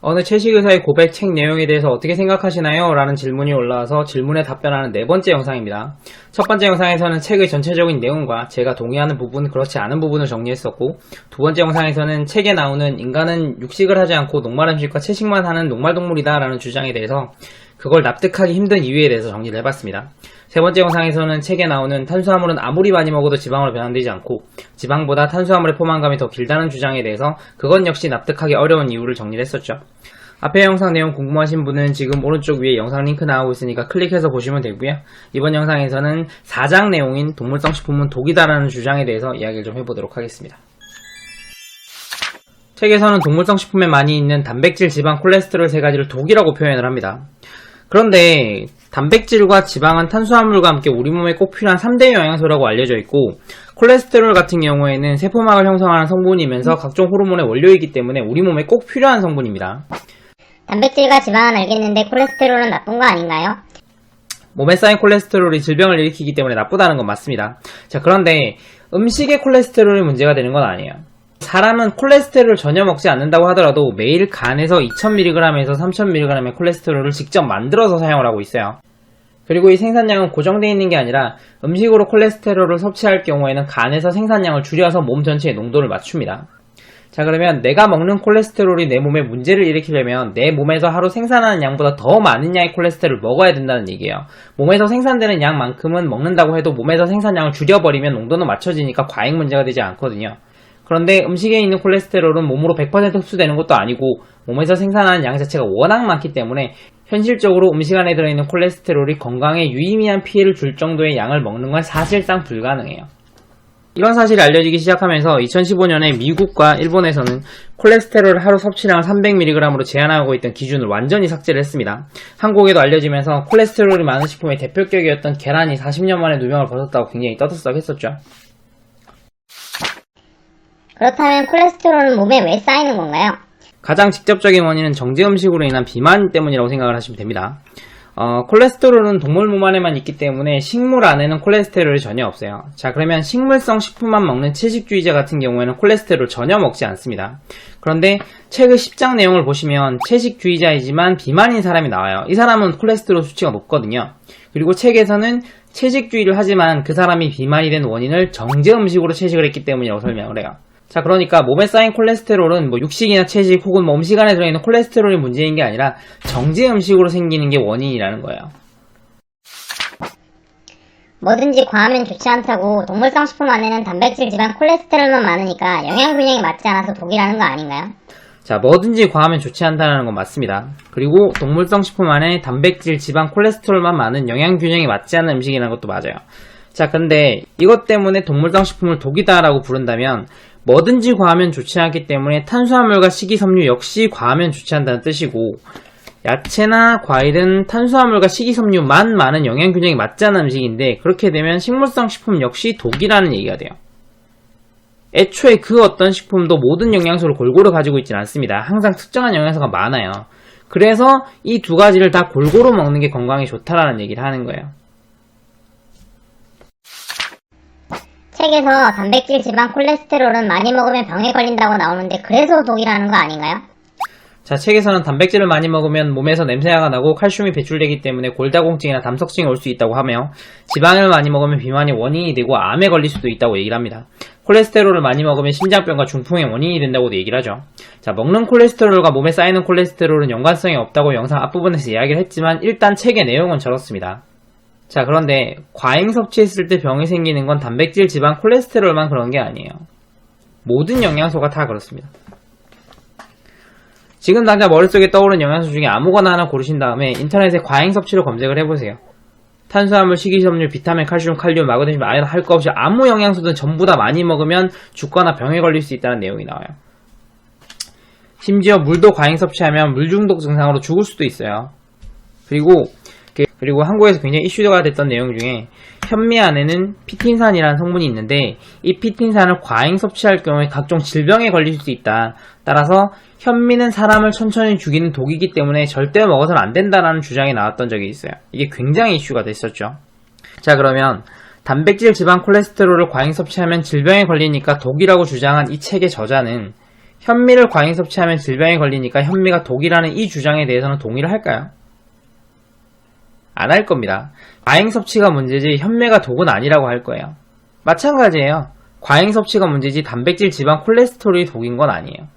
어느 채식 의사의 고백 책 내용에 대해서 어떻게 생각하시나요? 라는 질문이 올라와서 질문에 답변하는 네 번째 영상입니다. 첫 번째 영상에서는 책의 전체적인 내용과 제가 동의하는 부분, 그렇지 않은 부분을 정리했었고, 두 번째 영상에서는 책에 나오는 인간은 육식을 하지 않고 녹말 음식과 채식만 하는 녹말 동물이다 라는 주장에 대해서 그걸 납득하기 힘든 이유에 대해서 정리를 해봤습니다. 세 번째 영상에서는 책에 나오는 탄수화물은 아무리 많이 먹어도 지방으로 변환되지 않고 지방보다 탄수화물의 포만감이 더 길다는 주장에 대해서 그건 역시 납득하기 어려운 이유를 정리를 했었죠. 앞에 영상 내용 궁금하신 분은 지금 오른쪽 위에 영상 링크 나오고 있으니까 클릭해서 보시면 되고요. 이번 영상에서는 4장 내용인 동물성 식품은 독이다라는 주장에 대해서 이야기를 좀 해보도록 하겠습니다. 책에서는 동물성 식품에 많이 있는 단백질, 지방, 콜레스테롤 세 가지를 독이라고 표현을 합니다. 그런데 단백질과 지방은 탄수화물과 함께 우리 몸에 꼭 필요한 3대 영양소라고 알려져 있고 콜레스테롤 같은 경우에는 세포막을 형성하는 성분이면서 각종 호르몬의 원료이기 때문에 우리 몸에 꼭 필요한 성분입니다. 단백질과 지방은 알겠는데 콜레스테롤은 나쁜 거 아닌가요? 몸에 쌓인 콜레스테롤이 질병을 일으키기 때문에 나쁘다는 건 맞습니다. 자, 그런데 음식의 콜레스테롤이 문제가 되는 건 아니에요. 사람은 콜레스테롤을 전혀 먹지 않는다고 하더라도 매일 간에서 2000mg에서 3000mg의 콜레스테롤을 직접 만들어서 사용을 하고 있어요. 그리고 이 생산량은 고정되어 있는 게 아니라 음식으로 콜레스테롤을 섭취할 경우에는 간에서 생산량을 줄여서 몸 전체의 농도를 맞춥니다. 자 그러면 내가 먹는 콜레스테롤이 내 몸에 문제를 일으키려면 내 몸에서 하루 생산하는 양보다 더 많은 양의 콜레스테롤을 먹어야 된다는 얘기예요. 몸에서 생산되는 양만큼은 먹는다고 해도 몸에서 생산량을 줄여버리면 농도는 맞춰지니까 과잉 문제가 되지 않거든요. 그런데 음식에 있는 콜레스테롤은 몸으로 100% 흡수되는 것도 아니고 몸에서 생산하는 양 자체가 워낙 많기 때문에 현실적으로 음식 안에 들어있는 콜레스테롤이 건강에 유의미한 피해를 줄 정도의 양을 먹는 건 사실상 불가능해요. 이런 사실이 알려지기 시작하면서 2015년에 미국과 일본에서는 콜레스테롤 하루 섭취량을 300mg으로 제한하고 있던 기준을 완전히 삭제를 했습니다. 한국에도 알려지면서 콜레스테롤이 많은 식품의 대표격이었던 계란이 40년 만에 누명을 벗었다고 굉장히 떠들썩했었죠. 그렇다면 콜레스테롤은 몸에 왜 쌓이는 건가요? 가장 직접적인 원인은 정제 음식으로 인한 비만 때문이라고 생각을 하시면 됩니다. 어, 콜레스테롤은 동물 몸 안에만 있기 때문에 식물 안에는 콜레스테롤이 전혀 없어요. 자, 그러면 식물성 식품만 먹는 채식주의자 같은 경우에는 콜레스테롤 전혀 먹지 않습니다. 그런데 책의 10장 내용을 보시면 채식주의자이지만 비만인 사람이 나와요. 이 사람은 콜레스테롤 수치가 높거든요. 그리고 책에서는 채식주의를 하지만 그 사람이 비만이 된 원인을 정제 음식으로 채식을 했기 때문이라고 설명을 해요. 자, 그러니까 몸에 쌓인 콜레스테롤은 뭐 육식이나 채식 혹은 뭐 음식 안에 들어있는 콜레스테롤이 문제인 게 아니라 정제 음식으로 생기는 게 원인이라는 거예요. 뭐든지 과하면 좋지 않다고 동물성 식품 안에는 단백질, 지방, 콜레스테롤만 많으니까 영양균형이 맞지 않아서 독이라는 거 아닌가요? 자, 뭐든지 과하면 좋지 않다는 건 맞습니다. 그리고 동물성 식품 안에 단백질, 지방, 콜레스테롤만 많은 영양 균형이 맞지 않는 음식이라는 것도 맞아요. 자, 근데 이것 때문에 동물성 식품을 독이다라고 부른다면 뭐든지 과하면 좋지 않기 때문에 탄수화물과 식이섬유 역시 과하면 좋지 않다는 뜻이고 야채나 과일은 탄수화물과 식이섬유만 많은 영양 균형이 맞지 않는 음식인데 그렇게 되면 식물성 식품 역시 독이라는 얘기가 돼요. 애초에 그 어떤 식품도 모든 영양소를 골고루 가지고 있지는 않습니다. 항상 특정한 영양소가 많아요. 그래서 이 두 가지를 다 골고루 먹는 게 건강에 좋다라는 얘기를 하는 거예요. 책에서 단백질, 지방, 콜레스테롤은 많이 먹으면 병에 걸린다고 나오는데 그래서 독이라는 거 아닌가요? 자, 책에서는 단백질을 많이 먹으면 몸에서 냄새가 나고 칼슘이 배출되기 때문에 골다공증이나 담석증이 올 수 있다고 하며 지방을 많이 먹으면 비만의 원인이 되고 암에 걸릴 수도 있다고 얘기를 합니다. 콜레스테롤을 많이 먹으면 심장병과 중풍의 원인이 된다고도 얘기를 하죠. 자, 먹는 콜레스테롤과 몸에 쌓이는 콜레스테롤은 연관성이 없다고 영상 앞부분에서 이야기를 했지만 일단 책의 내용은 저렇습니다. 자, 그런데 과잉 섭취했을 때 병이 생기는 건 단백질, 지방, 콜레스테롤만 그런 게 아니에요. 모든 영양소가 다 그렇습니다. 지금 당장 머릿속에 떠오르는 영양소 중에 아무거나 하나 고르신 다음에 인터넷에 과잉 섭취를 검색을 해보세요. 탄수화물, 식이섬유, 비타민, 칼슘, 칼륨, 마그네슘, 아연 할 거 없이 아무 영양소든 전부 다 많이 먹으면 죽거나 병에 걸릴 수 있다는 내용이 나와요. 심지어 물도 과잉 섭취하면 물 중독 증상으로 죽을 수도 있어요. 그리고 그- 그리고 한국에서 굉장히 이슈가 됐던 내용 중에 현미 안에는 피틴산이라는 성분이 있는데 이 피틴산을 과잉 섭취할 경우에 각종 질병에 걸릴 수 있다. 따라서 현미는 사람을 천천히 죽이는 독이기 때문에 절대 먹어서는 안 된다라는 주장이 나왔던 적이 있어요. 이게 굉장히 이슈가 됐었죠. 자 그러면 단백질, 지방, 콜레스테롤을 과잉 섭취하면 질병에 걸리니까 독이라고 주장한 이 책의 저자는 현미를 과잉 섭취하면 질병에 걸리니까 현미가 독이라는 이 주장에 대해서는 동의를 할까요? 안 할 겁니다. 과잉 섭취가 문제지 현미가 독은 아니라고 할 거예요. 마찬가지예요. 과잉 섭취가 문제지 단백질, 지방, 콜레스테롤이 독인 건 아니에요.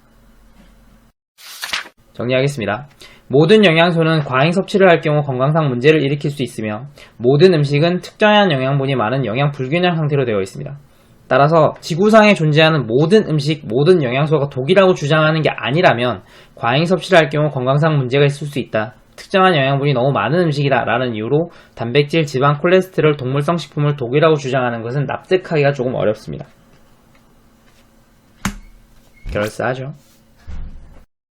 정리하겠습니다. 모든 영양소는 과잉 섭취를 할 경우 건강상 문제를 일으킬 수 있으며 모든 음식은 특정한 영양분이 많은 영양 불균형 상태로 되어 있습니다. 따라서 지구상에 존재하는 모든 음식, 모든 영양소가 독이라고 주장하는 게 아니라면 과잉 섭취를 할 경우 건강상 문제가 있을 수 있다. 특정한 영양분이 너무 많은 음식이다 라는 이유로 단백질, 지방, 콜레스테롤, 동물성 식품을 독이라고 주장하는 것은 납득하기가 조금 어렵습니다. 그럴싸하죠.